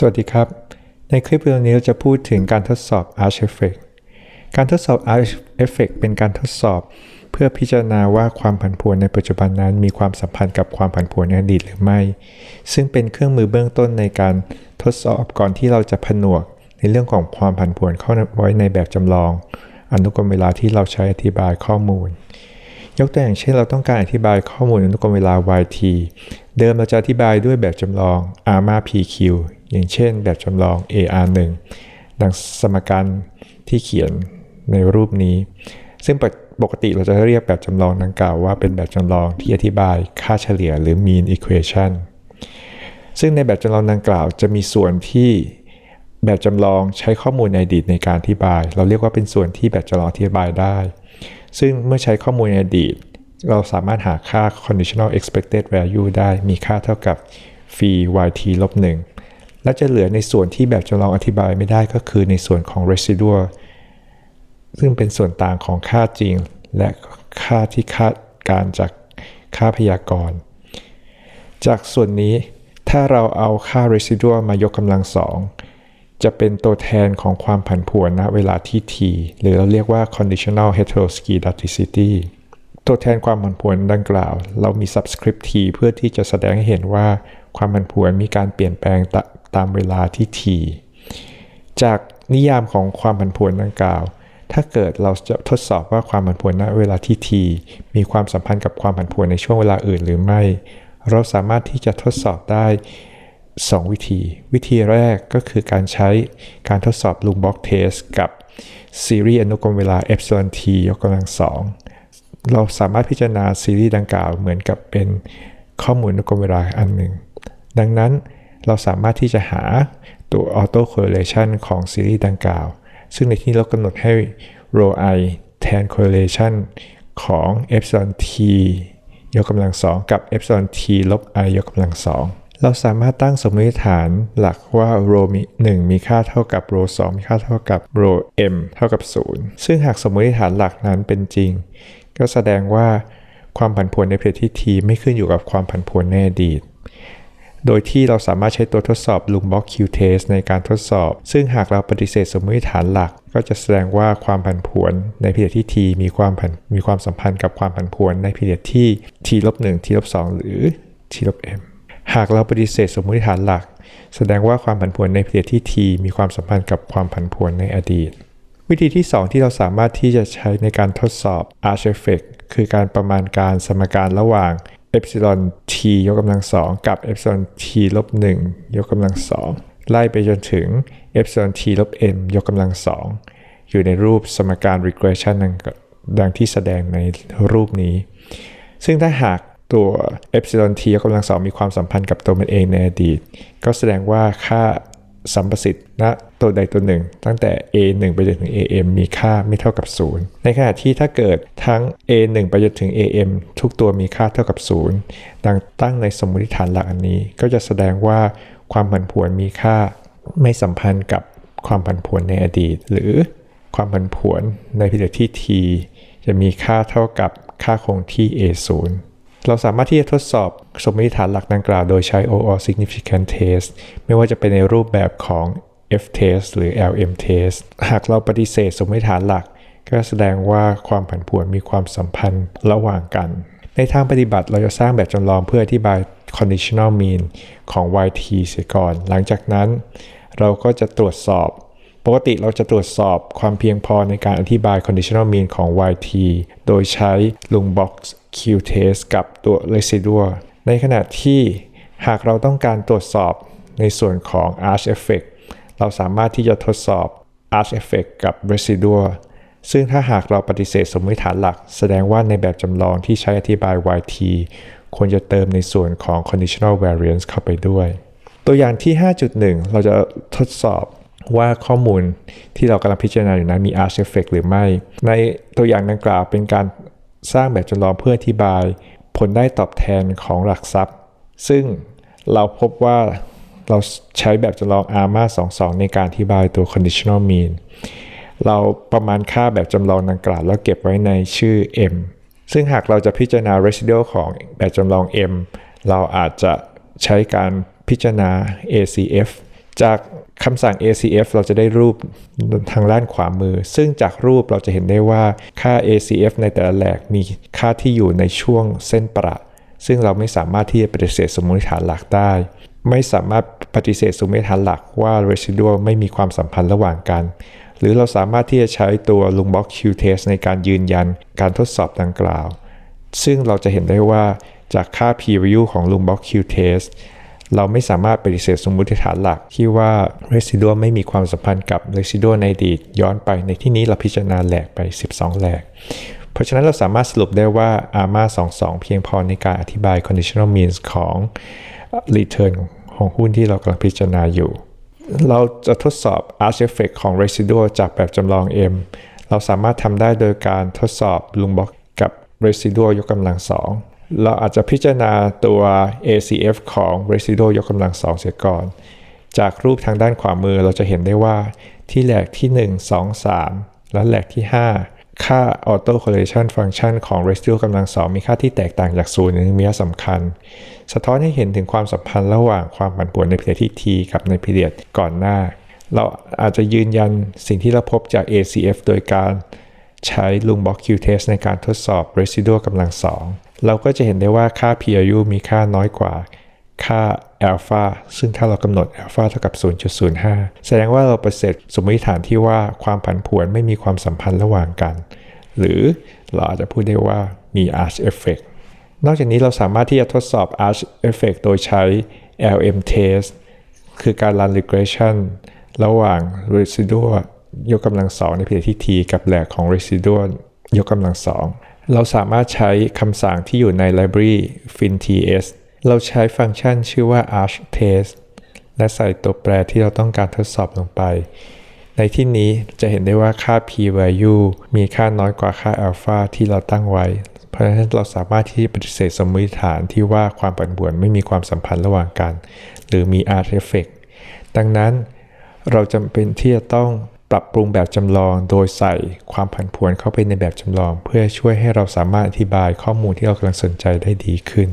สวัสดีครับ ในคลิปวิดีโอนี้เราจะพูดถึงการทดสอบ Arch Effect การทดสอบ Arch Effect เป็นการทดสอบเพื่อพิจารณาว่าความผันผวนในปัจจุบันนั้น มีความสัมพันธ์กับความผันผวนในอดีตหรือไม่ ซึ่งเป็นเครื่องมือเบื้องต้นในการทดสอบก่อนที่เราจะผนวก ในเรื่องของความผันผวนเข้าไว้ในแบบจำลอง อนุกรมเวลาที่เราใช้อธิบายข้อมูล ยกตัวอย่างเช่นเราต้องการอธิบายข้อมูลอนุกรมเวลา yt เดิมเราจะอธิบายด้วยแบบจำลอง arma pq อย่างเช่นแบบจำลอง ar1 ดังสมการที่เขียนในรูปนี้ ซึ่งปกติเราจะเรียกแบบจำลองดังกล่าวว่าเป็นแบบจำลองที่อธิบายค่าเฉลี่ยหรือ mean equation ซึ่งในแบบจำลองดังกล่าวจะมีส่วนที่แบบจำลองใช้ข้อมูลในอดีตในการอธิบาย เราเรียกว่าเป็นส่วนที่แบบจำลองอธิบายได้ ซึ่งเมื่อใช้ข้อมูลในอดีต เราสามารถหาค่า conditional expected value ได้มีค่าเท่ากับ phi yt ลบ1 และจะเหลือในส่วนที่แบบจำลองอธิบายไม่ได้ก็คือในส่วนของ residual ซึ่งเป็นส่วนต่างของค่าจริง และค่าที่คาดการจากค่าพยากรณ์ จากส่วนนี้ถ้าเราเอาค่า residual มายกกำลังสองจะเป็นตัวแทนของความผันผวนณเวลาที่ t หรือเราเรียกว่า conditional heteroscedasticity ตัวแทนความผันผวนดังกล่าว เรามี subscript t เพื่อที่จะแสดงให้เห็นว่าความผันผวนมีการเปลี่ยนแปลง ตามเวลาที่ t จากนิยามของความผันผวนดังกล่าว ถ้าเกิดเราจะทดสอบว่าความผันผวนณเวลาที่ t มีความสัมพันธ์กับความผันผวนในช่วงเวลาอื่นหรือไม่ เราสามารถที่จะทดสอบได้ 2 วิธี วิธีแรกก็คือการใช้การทดสอบลูมบ็อกเทสกับซีรีส์อนุกรมเวลา epsilon t ยกกำลังสองเราสามารถพิจารณาซีรีส์ดังกล่าวเหมือนกับเป็นข้อมูลอนุกรมเวลาอันหนึ่ง ดังนั้น เราสามารถที่จะหาตัว auto correlation ของซีรีส์ดังกล่าว ซึ่งในที่เรากำหนดให้ rho i แทน correlation ของ epsilon t ยกกำลังสองกับ epsilon t ลบ i ยกกำลังสองเราสามารถตั้งสมมติฐานหลักว่า rho มี1มีค่าเท่ากับ rho 2มีค่าเท่ากับ rho m เท่ากับ 0 ซึ่งหากสมมติฐานหลักนั้นเป็นจริง ก็แสดงว่าความผันผวนในเพจที่ t ไม่ขึ้นอยู่กับความผันผวนในอดีต โดยที่เราสามารถใช้ตัวทดสอบ Lumbock Q test ในการทดสอบ ซึ่งหากเราปฏิเสธสมมติฐานหลัก ก็จะแสดงว่าความผันผวนในพีเรียดที่ t มีความผันมีความสัมพันธ์กับความผันผวนในพีเรียดที่ t ลบ1 t ลบ2หรือ t ลบ m หากเราปฏิเสธสมมติฐานหลัก แสดงว่าความผันผวนในพีเรียดที่ t มีความสัมพันธ์กับความผันผวนในอดีต วิธีที่ 2 ที่เราสามารถที่จะใช้ในการทดสอบ Arch Effect คือการประมาณการสมการระหว่าง epsilon t ยกกำลังสองกับ epsilon t ลบ1ยกกำลังสองไล่ไปจนถึง epsilon t ลบ n ยกกำลังสองอยู่ในรูปสมการ regression ดังที่แสดงในรูปนี้ ซึ่งถ้าหากตัว epsilon t ยกกำลังสองมีความสัมพันธ์กับตัวมันเองในอดีต ก็แสดงว่าค่า สัมประสิทธิ์ณตัวใดตัวหนึ่ง ตั้งแต่ a 1 ไปจนถึง am มีค่าไม่เท่ากับ 0 ในขณะที่ถ้าเกิดทั้ง a 1 ไปจนถึง am ทุกตัวมีค่าเท่ากับ 0 ดังตั้งในสมมติฐานหลักอันนี้ก็จะแสดงว่าความผันผวนมีค่าไม่สัมพันธ์กับความผันผวนในอดีต หรือความผันผวนในพิเศษที่ t จะมีค่าเท่ากับค่าคงที่ a 0 เราสามารถที่จะทดสอบสมมติฐานหลักดังกล่าวโดยใช้ OR significant test ไม่ว่าจะเป็นในรูปแบบของ F test หรือ LM test หากเราปฏิเสธสมมติฐานหลัก ก็แสดงว่าความผันผวนมีความสัมพันธ์ระหว่างกัน ในทางปฏิบัติเราจะสร้างแบบจำลองเพื่ออธิบาย conditional mean ของ yt เสียก่อน หลังจากนั้น เราก็จะตรวจสอบ ปกติเราจะตรวจสอบความเพียงพอในการอธิบาย conditional mean ของ yt โดยใช้ Lumbox Q test กับตัว residual ในขณะที่หากเราต้องการตรวจสอบในส่วนของ arch effect เราสามารถที่จะทดสอบ arch effect กับ residual ซึ่งถ้าหากเราปฏิเสธสมมติฐานหลัก แสดงว่าในแบบจำลองที่ใช้อธิบาย yt ควรจะเติมในส่วนของ conditional variance เข้าไปด้วย ตัวอย่างที่ 5.1 เราจะทดสอบว่าข้อมูลที่เรากำลังพิจารณาอยู่นั้นมี arch effect หรือไม่ ในตัวอย่างดังกล่าวเป็นการ สร้างแบบจำลองเพื่ออธิบายผลได้ตอบแทนของหลักทรัพย์ ซึ่งเราพบว่าเราใช้แบบจำลอง ARMA 22 ในการอธิบายตัว conditional mean เราประมาณค่าแบบจำลองดังกล่าวแล้วเก็บไว้ในชื่อ m ซึ่งหากเราจะพิจารณา residual ของแบบจำลอง m เราอาจจะใช้การพิจารณา ACF จากคำสั่ง ACF เราจะได้รูปทางด้านขวามือ ซึ่งจากรูปเราจะเห็นได้ว่าค่า ACF ในแต่ละแหลกมีค่าที่อยู่ในช่วงเส้นประ ซึ่งเราไม่สามารถที่จะปฏิเสธสมมติฐานหลักได้ ไม่สามารถปฏิเสธสมมติฐานหลักว่า residual ไม่มีความสัมพันธ์ระหว่างกัน หรือเราสามารถที่จะใช้ตัว l u m b o x Q test ในการยืนยันการทดสอบดังกล่าว ซึ่งเราจะเห็นได้ว่าจากค่า p value ของ l u เราไม่สามารถปฏิเสธสมมติฐานหลัก ที่ว่า residual ไม่มีความสัมพันธ์กับ residual ในอดีตย้อนไปในที่นี้เราพิจารณาแหลกไป 12 แหลก เพราะฉะนั้นเราสามารถสรุปได้ว่า ARMA 22 เพียงพอในการอธิบาย conditional means ของ return ของหุ้นที่เรากำลังพิจารณาอยู่ เราจะทดสอบ arch effect ของ residual จากแบบจำลอง M เราสามารถทำได้โดยการทดสอบ Lumbach กับ residual ยกกำลังสอง เราอาจจะพิจารณาตัว ACF ของ residual ยกกำลังสองเสียก่อน จากรูปทางด้านขวามือเราจะเห็นได้ว่าที่แหลกที่ 1 2 3 และแหลกที่ 5 ค่า auto correlation function ของ residual กำลังสองมีค่าที่แตกต่างจากศูนย์ในมีนัยสำคัญ สะท้อนให้เห็นถึงความสัมพันธ์ระหว่างความผันผวนในพีเรียดที่ t กับในพีเรียดก่อนหน้า เราอาจจะยืนยันสิ่งที่เราพบจาก ACF โดยการใช้ Lumbach Q test ในการทดสอบ residual กำลังสอง เราก็จะเห็นได้ว่าค่า PRU มีค่าน้อยกว่าค่าอัลฟาซึ่งถ้าเรากำหนดอัลฟาเท่ากับ 0.05 แสดงว่าเราประเสริฐสมมติฐานที่ว่าความผันผวนไม่มีความสัมพันธ์ระหว่างกัน หรือเราอาจจะพูดได้ว่ามี arch effect นอกจากนี้เราสามารถที่จะทดสอบ arch effect โดยใช้ LM test คือการ run regression ระหว่าง residual ยกกำลังสองในพีเรียดที่ t กับแหลกของ residual ยกกำลังสอง เราสามารถใช้คำสั่งที่อยู่ใน library fints เราใช้ฟังก์ชันชื่อว่า arch test และใส่ตัวแปรที่เราต้องการทดสอบลงไป ในที่นี้จะเห็นได้ว่าค่า p value มีค่าน้อยกว่าค่า alpha ที่เราตั้งไว้ เพราะฉะนั้นเราสามารถที่จะปฏิเสธสมมติฐานที่ว่าความผันผวนไม่มีความสัมพันธ์ระหว่างกัน หรือมี arch effect ดังนั้นเราจำเป็นที่จะต้อง ปรับปรุงแบบจำลองโดยใส่ความผันผวนเข้าไปในแบบจำลอง เพื่อช่วยให้เราสามารถอธิบายข้อมูลที่เรากำลังสนใจได้ดีขึ้น